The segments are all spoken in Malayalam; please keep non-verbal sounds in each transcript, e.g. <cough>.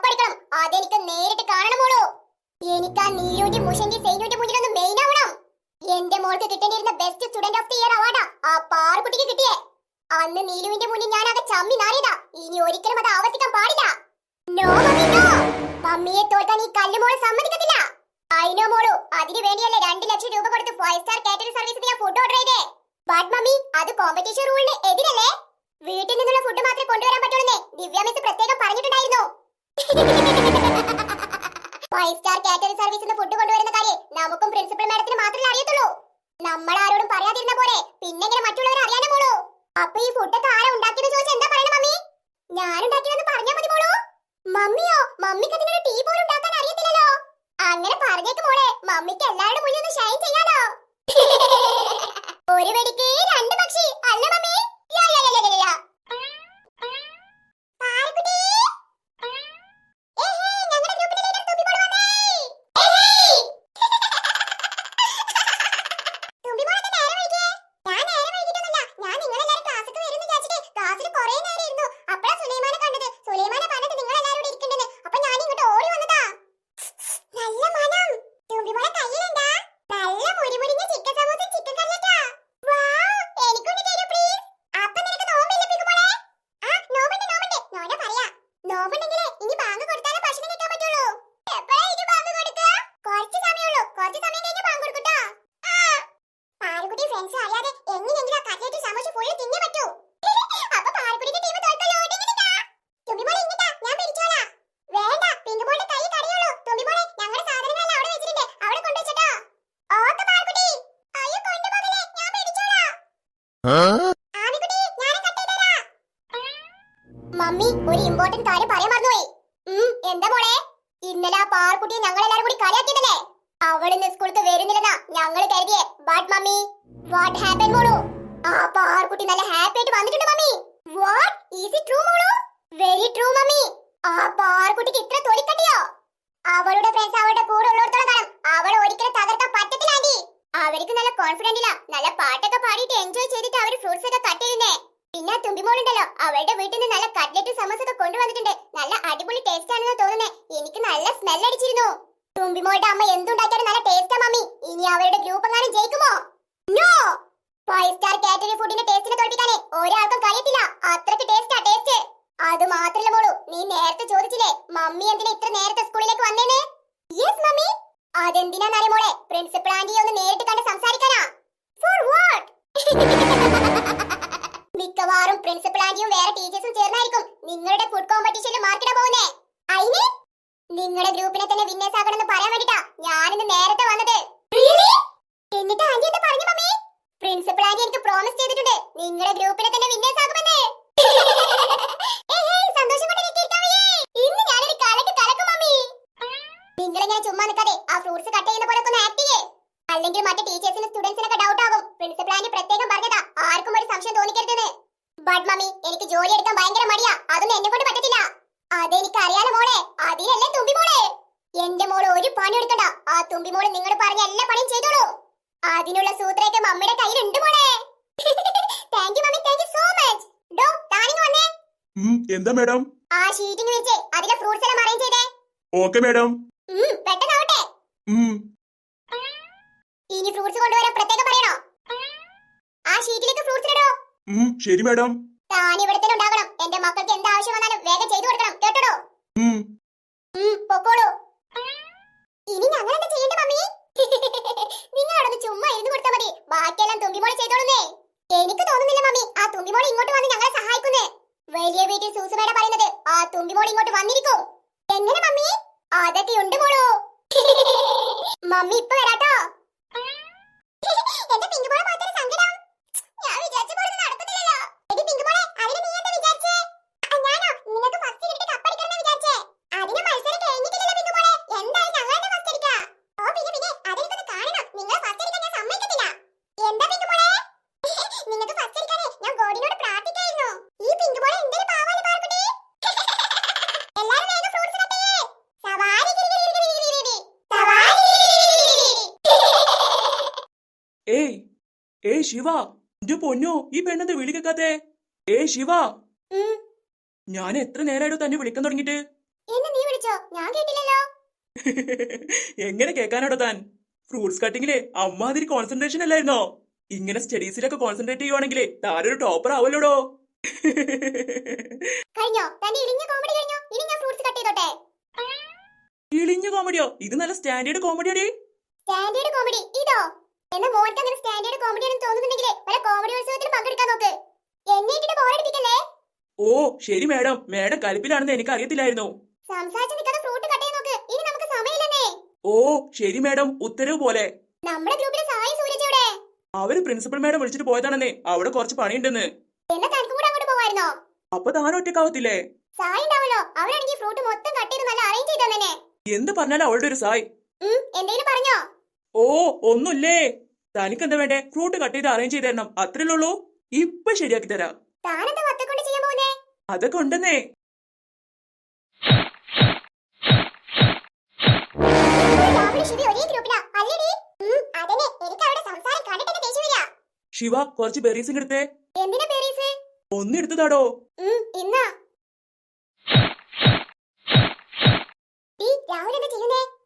കപ്പടിക്കണം അതെനിക്ക് നേരിട്ട് കാണണം മോളു. എനിക്ക് ആ നീലുവിന്റെ മുഷന്റെ സൈനുവിന്റെ മുന്നിലൊന്ന് മെയിൻ ആവണം. എന്റെ മോൾക്ക് കിട്ടേണ്ടിയിരുന്ന best student of the year അവാർഡാ ആ പാറുകുട്ടിക്ക് കിട്ടിയേ. അന്ന് നീലുവിന്റെ മുന്നിൽ ഞാൻ അത് ചമ്മി നാറിയതാ. ഇനി ഒരിക്കലും അത് ആവർത്തിക്കാൻ പാടില്ല. നോ മമ്മി നോ മമ്മിയെ തോൽക്കാൻ ഈ കല്ലുമോൾ സമ്മതിക്കത്തില്ല. അയിനോ മോളു. അതിനു വേണ്ടിയല്ലേ രണ്ട് ലക്ഷം രൂപ കൊടുത്ത് ഫൈവ് സ്റ്റാർ കാറ്ററിംഗ് സർവീസിന് ഞാൻ ഫുഡ് ഓർഡർ ചെയ്തേ. ബട്ട് മമ്മി അത് കോമ്പറ്റീഷൻ റൂളിന് എതിരല്ലേ? വീട്ടിൽ നിന്നുള്ള ഫുഡ് മാത്രമേ കൊണ്ടുവരാൻ പറ്റുള്ളൂ ദിവ്യ പ്രത്യേകം പറഞ്ഞിട്ടുണ്ടായിരുന്നു. ഫൈവ് സ്റ്റാർ കാറ്ററിംഗ് സർവീസിന് ഫുഡ് കൊണ്ടുവരുന്ന കാര്യം നമുക്കും പ്രിൻസിപ്പൽ മാഡത്തിന് മാത്രമേ അറിയത്തുള്ളൂ. നമ്മൾ ആരോടും പറയാതിരുന്ന പോലെ പിന്നെ എങ്ങനെ മമ്മി ഒരു ഇമ്പോർട്ടന്റ് കാര്യം പറയാൻ മറന്നുപോയി. എന്താ മോളെ? ഇന്നലെ ആ പാർക്കുട്ടിയെ ഞങ്ങൾ എല്ലാരും കൂടി കളിയാക്കിയതല്ലേ അവൾ ഇന്ന് സ്കൂൾക്ക് വരുന്നില്ലെന്നാ ഞങ്ങൾ കരുതിയേ. ബട്ട് മമ്മി വാട്ട് ഹാപ്പൻ മോളു? ആ പാർക്കുട്ടി നല്ല ഹാപ്പി ആയിട്ട് വന്നിട്ടുണ്ട് mummy what is it true മോളു? വെരി ട്രൂ മമ്മി ആ പാർക്കുട്ടിക്ക് ഇത്ര തൊലിക്കട്ടിയോ അവളുടെ ഫ്രണ്ട്സ് അവളുടെ കൂടെ ഉള്ളിടത്തോളം കാണാം. അവൾ ഒരിക്കലും തകർക്കാൻ പറ്റത്തില്ല ആന്റി. അവർക്ക് നല്ല കോൺഫിഡന്റ് ഇല്ല. നല്ല പാട്ടൊക്കെ പാടിയിട്ട് എൻജോയ് ചെയ്തിട്ട് അവർ ഫ്രൂട്ട്സ് ഒക്കെ കട്ട് ചെയ്യുന്നേ പിന്നെ തുമ്പി തുമ്പിമോളുണ്ടല്ലോ. അവളുടെ വീട്ടിൽ നിന്ന് നല്ല കട്ട്ലറ്റ് സമോസ ഒക്കെ കൊണ്ടുവന്നിട്ടുണ്ട്. നല്ല അടിപൊളി ടേസ്റ്റ് ആണെന്ന് തോന്നുന്നേ. എനിക്ക് നല്ല സ്മെൽ അടിച്ചിരുന്നു. തുമ്പിമോളുടെ അമ്മ എന്തുണ്ടാക്കിയാലും നല്ല ടേസ്റ്റാ മമ്മി. ഇനി അവരുടെ ഗ്രൂപ്പ് എങ്ങാനും ജയിക്കുമോ? നോ ഫൈവ് സ്റ്റാർ കാറ്ററിംഗ് ഫുഡിന്റെ ടേസ്റ്റിനെ തോൽപ്പിക്കാനേ ഒരാൾക്കും കഴിയത്തില്ല. അത്രയ്ക്ക് ടേസ്റ്റാ ടേസ്റ്റ് അത് മാത്രല്ല മോളു നീ നേരത്തെ ചോദിച്ചില്ലേ മമ്മി എന്തിനാ ഇത്ര നേരത്തെ സ്കൂളിലേക്ക് വന്നേനെ യെസ് മമ്മി. അതെന്തിനാന്നറിയ മോളെ? പ്രിൻസിപ്പൾ ചെയ്തിട്ടുണ്ട് നിങ്ങളുടെ ഗ്രൂപ്പിനെ തന്നെ വിന്നേഴ്സ് ആക്കുമെന്ന്. ഇന്ന് ഞാനൊരു കലക്ക് കലക്കും മമ്മി. നിങ്ങളിങ്ങനെ ചുമ്മാ നിൽക്കാതെ ആ ഫ്രൂട്ട്സ് കട്ട് ചെയ്യുന്ന പോലെ ഒന്ന് ആക്ട് ചെയ്യേ. അല്ലെങ്കിൽ മറ്റു ടീച്ചേഴ്സിനും സ്റ്റുഡൻസിനൊക്കെ ഡൗട്ട് ആകും. പ്രിൻസിപ്പൽ ആന്റി പ്രത്യേകം പറഞ്ഞതാ. ആർക്കും സംശയം തോന്നിക്കരുതെന്ന്. ബട്ട് മമ്മി എനിക്ക് ജോലി എടുക്കാൻ ഭയങ്കര മടിയാ. അതൊന്നും എന്നെ കൊണ്ട് പറ്റത്തില്ല. അതെനിക്ക് അറിയാലോ മോളെ. അതിനല്ലേ തുമ്പി മോളെ? എന്റെ മോൾ ഒരു പണി എടുക്കണ്ട. ആ തുമ്പി മോൾ നിങ്ങൾ പറഞ്ഞ എല്ലാ പണിയും ചെയ്തോളൂ. അതിനുള്ള സൂത്രയൊക്കെ മമ്മിയുടെ കയ്യിലുണ്ട് മോളെ. Thank you mummy thank you so much ഡോ താനിങ് വന്നേ. എന്താ മാഡം? ആ ഷീറ്റിംഗ് വെച്ച്. അതിലെ ഫ്രൂട്ട്സ് എല്ലാം അറേഞ്ച് ചെയ്തേ. Okay madam. പെട്ടെന്നാവട്ടെ. ഇനി ഫ്രൂട്ട്സ് കൊണ്ടുവരാൻ പ്രത്യേകം പറയണോ? ആ ഷീറ്റിലേക്ക് ഫ്രൂട്ട്സ് ഇടോ ശരി മാഡം. താൻ ഇവിടെ തന്നെ ഉണ്ടാകണം എന്റെ മക്കൾക്ക് എന്ത് ആവശ്യം വന്നാലും വേഗം ചെയ്തു കൊടുക്കണം. കേട്ടോ പൊക്കോളൂ. ഇനി ഞങ്ങൾ എന്താ ചെയ്യേണ്ടത് മമ്മി? <laughs> നിങ്ങൾ അവിടെ ചുമ്മാ ഇരുന്ന് കൊടുത്താൽ മതി ബാക്കിയെല്ലാം തുമ്പിമോളി ചെയ്തോളുന്നേ എനിക്ക് തോന്നുന്നില്ല മമ്മി ആ തുമ്പിമോളി ഇങ്ങോട്ട് വന്ന് ഞങ്ങളെ സഹായിക്കുന്നേ. വലിയ വീട്ടിൽ സൂസുമേട പറയുന്നത് ആ തുമ്പി മോൾ ഇങ്ങോട്ട് വന്നിരിക്കും. എങ്ങനെ മമ്മി? അതൊക്കെ ഉണ്ട് മോളൂ. <laughs> മമ്മി ഇപ്പൊ വരാട്ടോ എന്റെ പിങ്കുമോളെ മാത്രം സങ്കടം ഞാൻ വിചാരിച്ച പോലെ ഒന്നും നടക്കുന്നില്ലല്ലോ എടി പിങ്കുമോളെ അതിന് നീ എന്താ വിചാരിച്ചേ ആ, ഞാനോ നിങ്ങൾക്ക് ഫസ്റ്റ് കിട്ടി കപ്പടിക്കണം വിചാരിച്ചേ അതിന് മത്സരം കഴിഞ്ഞിട്ടില്ലല്ലോ പിങ്കുമോളെ എന്തായാലും ഞങ്ങൾ തന്നെ ഫസ്റ്റ് അടിക്കാം ഓ പിന്നെ പിന്നെ അതെനിക്കൊന്ന് കാണണം നിങ്ങൾ ഫസ്റ്റ് അടിക്കാൻ ഞാൻ സമ്മതിക്കത്തില്ല എന്താ പിങ്കുമോളെ നിങ്ങൾക്ക് ഫസ്റ്റ് അടിക്കാനേ ഞാൻ ഗോഡിനോട് പ്രാർത്ഥിക്കാം ഏയ് ഏയ് ശിവ എന്റെ പൊന്നോ ഈ പെണ്ണെന്ത് വിളി ഏ ഏയ് ശിവ. ഞാൻ എത്ര നേരമായിട്ടോ തന്നെ വിളിക്കാൻ തുടങ്ങിട്ട് നീ വിളിച്ചോ? ഞാൻ കേട്ടില്ലല്ലോ. <laughs> എങ്ങനെ കേൾക്കാനാടോ താൻ? ഫ്രൂട്ട്സ് കട്ടിങ്ങിലെ അമ്മാതിരി കോൺസെൻട്രേഷൻ അല്ലായിരുന്നോ? ഇങ്ങനെ സ്റ്റഡീസിലൊക്കെ കോൺസെൻട്രേറ്റ് ചെയ്യുവാണെങ്കിലേ താനൊരു ടോപ്പർ ആവല്ലോടോ <laughs> ഇളിഞ്ഞ കോമഡിയോ ഇത് നല്ല സ്റ്റാൻഡേർഡ് കോമഡിയാടി സ്റ്റാൻഡേർഡ് കോമഡി ഇതോ? എന്ന മോൾക്ക് അങ്ങനെ സ്റ്റാൻഡേർഡ് കോമഡി ആണെന്ന് തോന്നുന്നുണ്ടെങ്കിൽ വല്ല കോമഡി ഉത്സവത്തിന് പങ്കെടുക്കാൻ നോക്ക്. എന്നെ ഇട്ടിട്ട് ബോറടിപ്പിക്കല്ലേ ഓ ശരി മാഡം. മാഡം കലിപ്പിലാണെന്ന് എനിക്ക് അറിയത്തില്ലായിരുന്നു സംസാരിച്ച് ഫ്രൂട്ട് കട്ട് നോക്ക്. ഇനി നമുക്ക് സമയമില്ലെന്നേ. ഓ ശരി മാഡം. ഉത്തരവ് പോലെ. നമ്മുടെ ഗ്രൂപ്പിലെ സായി സൂരജ് അവർ പ്രിൻസിപ്പൽ മാഡം വിളിച്ചിട്ട് പോയതാണെന്നേ. അവിടെ കുറച്ച് പണിയുണ്ടെന്ന്. എന്നാ തനിക്കും കൂടെ അങ്ങോട്ട് പോവായിരുന്നോ? അപ്പൊ താൻ ഒറ്റക്കാവത്തില്ലേ സായി ഉണ്ടാവല്ലോ അവരാണെങ്കിൽ ഫ്രൂട്ട് മൊത്തം കട്ട് ചെയ്ത് നല്ല അറേഞ്ച് ചെയ്തു തന്നെ എന്ത് പറഞ്ഞാലും അവളുടെ ഒരു സായ്. എന്തെങ്കിലും പറഞ്ഞോ? ഓ ഒന്നുമില്ലേ? തനിക്ക് എന്താ വേണ്ടേ? ഫ്രൂട്ട് കട്ട് ചെയ്ത് അറേഞ്ച് ചെയ്ത് തരണം. അത്രേ ഉള്ളൂ ഇപ്പൊ ശരിയാക്കി തരാം. അതൊക്കെ ഉണ്ടെന്നേ. ശിവ കുറച്ച് ബെറീസ് എടുത്തേ. ഒന്നെടുത്തതാടോ രാഹുൽ എന്താ ചെയ്യുന്നേ?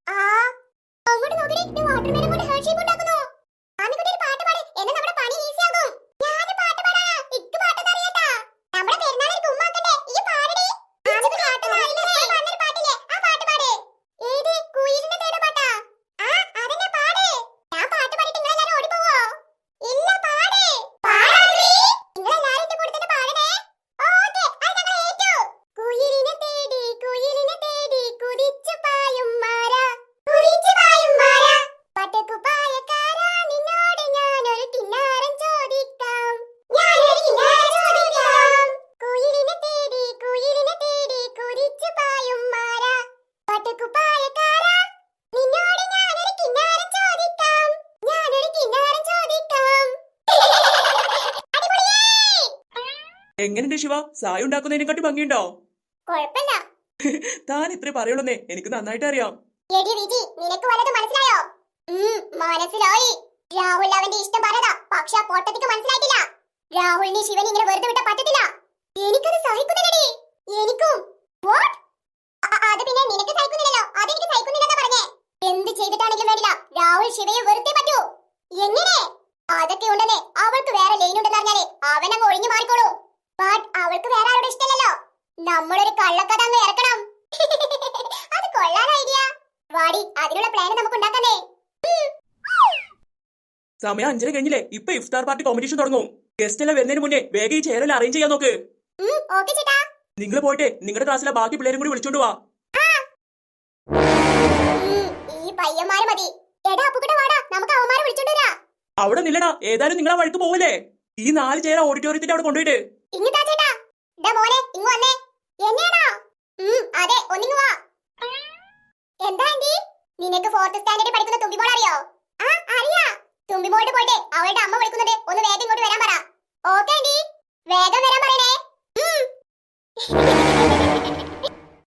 എങ്ങനെയുണ്ട് ശിവ? സായ ഉണ്ടാക്കുന്നതിനെക്കാട്ടി ഭംഗിയുണ്ടോ? <laughs> താൻ ഇത്ര പറയുള്ളൂന്നേ. എനിക്ക് നന്നായിട്ട് അറിയാം. നിനക്ക് വല്ലത് മനസ്സിലായോ? മനസ്സിലായി. രാഹുൽ അവന്റെ ഇഷ്ടം പറഞ്ഞതാ പക്ഷെ ആ പൊട്ടത്തിക്ക് മനസ്സിലായിട്ടില്ല. രാഹുലിനെ ശിവൻ ഇങ്ങനെ വെറുതെ വിട്ട പറ്റത്തില്ല. എനിക്കത് സഹിക്കുന്നില്ലടി. എനിക്കും. വാട്ട് അത് പിന്നെ നിനക്ക് സഹിക്കുന്നില്ലല്ലോ. അതെനിക്ക് സഹിക്കുന്നില്ലെന്നാ പറഞ്ഞേ. എന്ത് ചെയ്തിട്ടാണെങ്കിലും വേണ്ടില്ല. രാഹുൽ ശിവയെ വെറുതെ പറ്റൂ. എങ്ങനെ? അതൊക്കെ ഉണ്ടെന്നേ. അവൾക്ക് വേറെ ലൈൻ ഉണ്ടെന്ന് പറഞ്ഞാലേ അവനങ്ങ് ഒഴിഞ്ഞു മാറിക്കോളൂ. ബട്ട് അവൾക്ക് വേറെ ആരോട് ഇഷ്ടമല്ലല്ലോ. നമ്മളൊരു കള്ളക്കഥ അങ്ങ് ഇറക്കണം. <laughs> അത് കൊള്ളാൻ ഐഡിയ. വാടി അതിനുള്ള പ്ലാൻ നമുക്ക് ഉണ്ടാക്കാനേ സമയം അഞ്ചര കഴിഞ്ഞില്ലേ? ഇപ്പൊ ഇഫ്താർ പാർട്ടി കോമ്പറ്റീഷൻ തുടങ്ങും. ഗസ്റ്റ് എല്ലാം വരുന്നതിന് മുന്നേ വേഗം ഈ ചേരൽ അറേഞ്ച് ചെയ്യാൻ നോക്ക്. നിങ്ങൾ പോയിട്ട് നിങ്ങളുടെ ക്ലാസ്സിലെ ബാക്കി പിള്ളേരും കൂടി വിളിച്ചോണ്ട് വാ. ഈ പയ്യന്മാര് മതി. എടാ അപ്പുക്കിட்ட വാടാ. നമുക്ക് അവന്മാരെ വിളിച്ചോണ്ട് വരാ. അവിടെ നില്ലടാ. ഏതായാലും നിങ്ങളെ വഴിക്ക് പോവല്ലേ? ഈ നാല് ചേര ഓഡിറ്റോറിയത്തിന്റെ അവിടെ കൊണ്ടുപോയിട്ട്. ഇങ്ങത്താ ചേട്ടാ. ഡാ മോനെ ഇങ്ങ് വന്നേ. എന്നെയാണോ? ഉം അതെ ഒന്നിങ്ങ് വാ. എന്താ ആന്റി? നിനക്ക് ഫോർത്ത് സ്റ്റാൻഡേർഡിൽ പഠിക്കുന്ന തുമ്പിമോൾ അറിയോ? ആ അറിയാ. തുമ്പിമോളുടെ പോയിട്ട് അവളുടെ അമ്മ വിളിക്കുന്നുണ്ട് ഒന്ന് വേഗം ഇങ്ങോട്ട് വരാൻ പറ. Okay aunty. വേഗം വരാൻ പറയണേ. ഉം. <laughs>